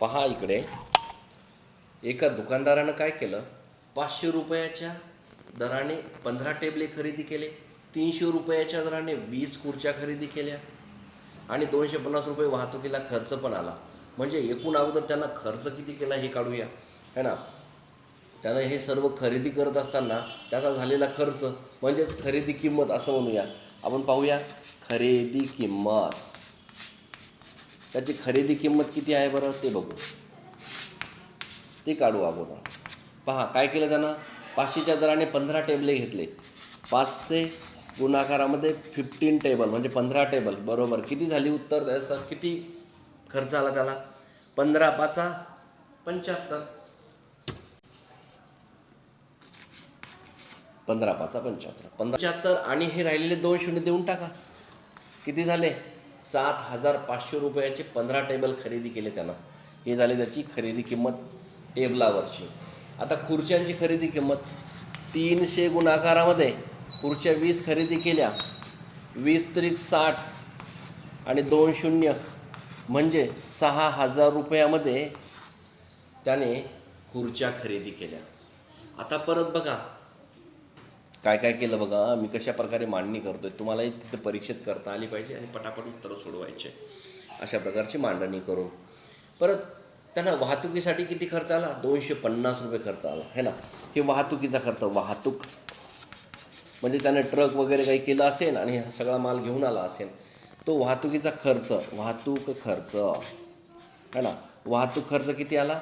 पहा इकडे. एका दुकानदारानं काय केलं? पाचशे रुपयाच्या दराने पंधरा टेबले खरेदी केले. तीनशे रुपयाच्या दराने वीस खुर्च्या खरेदी केल्या. आणि दोनशे पन्नास रुपये वाहतुकीला खर्च पण आला. म्हणजे एकूण अगोदर त्यांना खर्च किती केला हे काढूया. है ना? त्यानं हे सर्व खरेदी करत असताना त्याचा झालेला खर्च म्हणजेच खरेदी किंमत असं म्हणूया. आपण पाहूया. खरेदी किंमत. त्याची खरेदी किंमत किती आहे बरं ते बघू. ते काढू अगोदर पहा काय केलं त्यानं? पाचशेच्या दराने पंधरा टेबले घेतले. पाचशे गुणाकारामध्ये फिफ्टीन टेबल म्हणजे पंधरा टेबल बरोबर. किती झाली उत्तर? त्याचा किती खर्च आला त्याला? पंधरा पाचा पंच्याहत्तर. पंधरा पाचा पंच्याहत्तर. पंच्याहत्तर आणि हे राहिलेले दोन शून्य देऊन टाका. किती झाले? सात हजार पाचशे रुपयाचे पंधरा टेबल खरेदी केले त्यानं. हे झाले त्याची खरेदी किंमत टेबलावरची. आता खुर्च्यांची खरेदी किंमत तीनशे गुणाकारामध्ये खुर्च्या वीस खरेदी केल्या. वीस त्रिक साठ आणि दोन शून्य म्हणजे सहा हजार रुपयामध्ये त्याने खुर्च्या खरेदी केल्या. आता परत बघा काय काय केलं बघा? मी कशा प्रकारे मांडणी करतोय? तुम्हालाही तिथं परीक्षेत करता आली पाहिजे आणि पटापट उत्तरं सोडवायचे. अशा प्रकारची मांडणी करून परत त्यांना वाहतुकीसाठी किती खर्च आला? दोनशे पन्नास रुपये खर्च आला. है ना? हे वाहतुकीचा खर्च. वाहतूक. म्हणजे त्याने ट्रक वगैरे काही केलं असेल आणि हा सगळा माल घेऊन आला असेल तो वाहतुकीचा खर्च. वाहतूक खर्च. है ना? वाहतूक खर्च किती आला?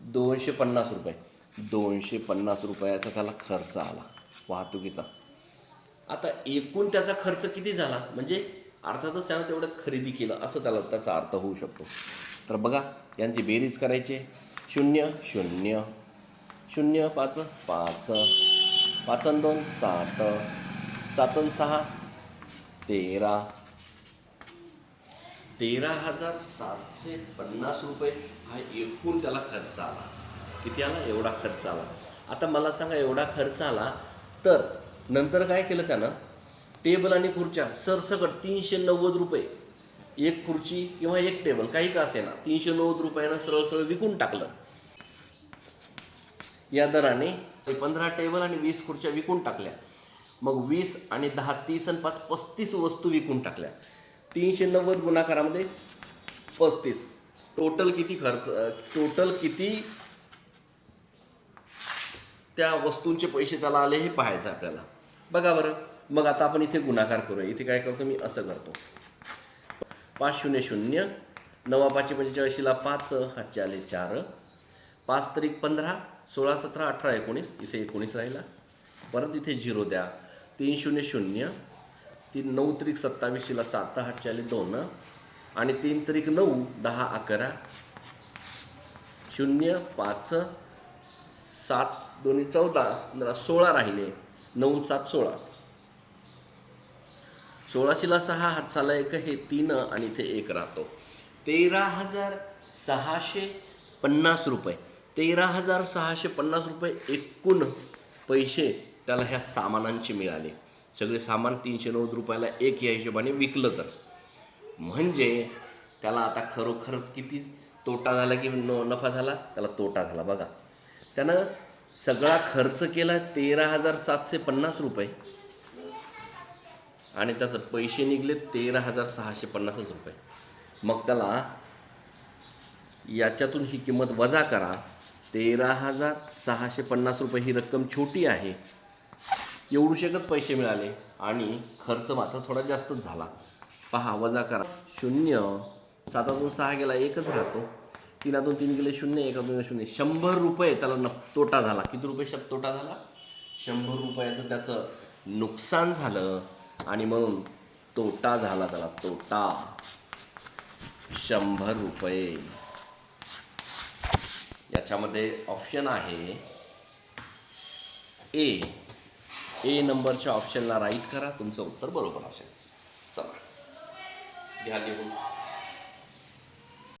दोनशे पन्नास रुपये. दोनशे पन्नास रुपयाचा त्याला खर्च आला. वाहतुकीचा. आता एकूण त्याचा खर्च किती झाला? म्हणजे अर्थातच त्यानं तेवढ्यात खरेदी केलं असं त्याला त्याचा अर्थ होऊ शकतो. तर बघा यांची बेरीज करायची. शून्य शून्य. शून्य पाच पाच. पाच दोन सात. सात सहा तेरा. तेरा हजार सातशे पन्नास रुपये हा एकूण त्याला खर्च आला. किती आला? एवढा खर्च आला. आता मला सांगा एवढा खर्च आला तर नंतर काय केलं त्यानं? टेबल आणि खुर्च्या सरसकट तीनशे नव्वद रुपये. एक खुर्ची किंवा एक टेबल काही का असेना. तीनशे नव्वद रुपयानं सरळ सरळ विकून टाकलं. या दराने पंधरा टेबल आणि वीस खुर्च्या विकून टाकल्या. मग वीस आणि दहा तीस आणि पाच पस्तीस वस्तू विकून टाकल्या. तीनशे नव्वद गुणाकारामध्ये पस्तीस. टोटल किती खर्च टोटल किती त्या वस्तूंचे पैसे त्याला आले हे पाहायचं आपल्याला. बघा बरं. मग आता आपण इथे गुणाकार करूया. इथे काय करतो मी? असं करतो. पाच शून्य शून्य. नवा पाचशे पंचेचाळीसला पाच म्हणजे हातचे आले चार. पाच तारीख पंधरा सोळा सतरा अठरा एकोणीस. इथे एकोणीस राहिला. परत इथे झिरो द्या. तीन शून्य शून्य. तीन नऊ तारीख सत्तावीसशेला सात हातचे आले दोन. आणि तीन तारीख नऊ दहा अकरा. शून्य पाच सात दोन्ही चौदा जरा सोळा राहिले. नऊ सात सोळा. सोळाशेला सहा हात हातचाला एक हे तीन आणि इथे एक राहतो. तेरा हजार सहाशे पन्नास रुपये. तेरा हजार सहाशे पन्नास रुपये एकूण पैसे त्याला ह्या सामानांचे मिळाले. सगळे सामान तीनशे नव्वद रुपयाला एक या हिशोबाने विकलं तर. म्हणजे त्याला आता खरोखर किती तोटा झाला की न नफा झाला? त्याला तोटा झाला बघा. त्यानं सगळा खर्च केला तेरा हजार सातशे पन्नास रुपये. आणि त्याचं पैसे निघले तेरा हजार सहाशे पन्नासच रुपये. मग त्याला याच्यातून ही किंमत वजा करा. तेरा हजार सहाशे पन्नास रुपये ही रक्कम छोटी आहे. एवढूशेकच पैसे मिळाले आणि खर्च मात्र थोडा जास्तच झाला. पहा वजा करा. शून्य. सातातून सहा गेला एकच राहतो. तीनातून तीन गेले शून्य एकातून शून्य. शंभर रुपये त्याला न तोटा झाला. किती रुपये शब्द तोटा झाला? शंभर रुपयाचं त्याचं नुकसान झालं आणि म्हणून तोटा झाला त्याला. तोटा. शंभर रुपये. याच्यामध्ये ऑप्शन आहे ए ए नंबरच्या ऑप्शनला राईट करा. तुमचं उत्तर बरोबर असेल. चला. घ्या लिहून.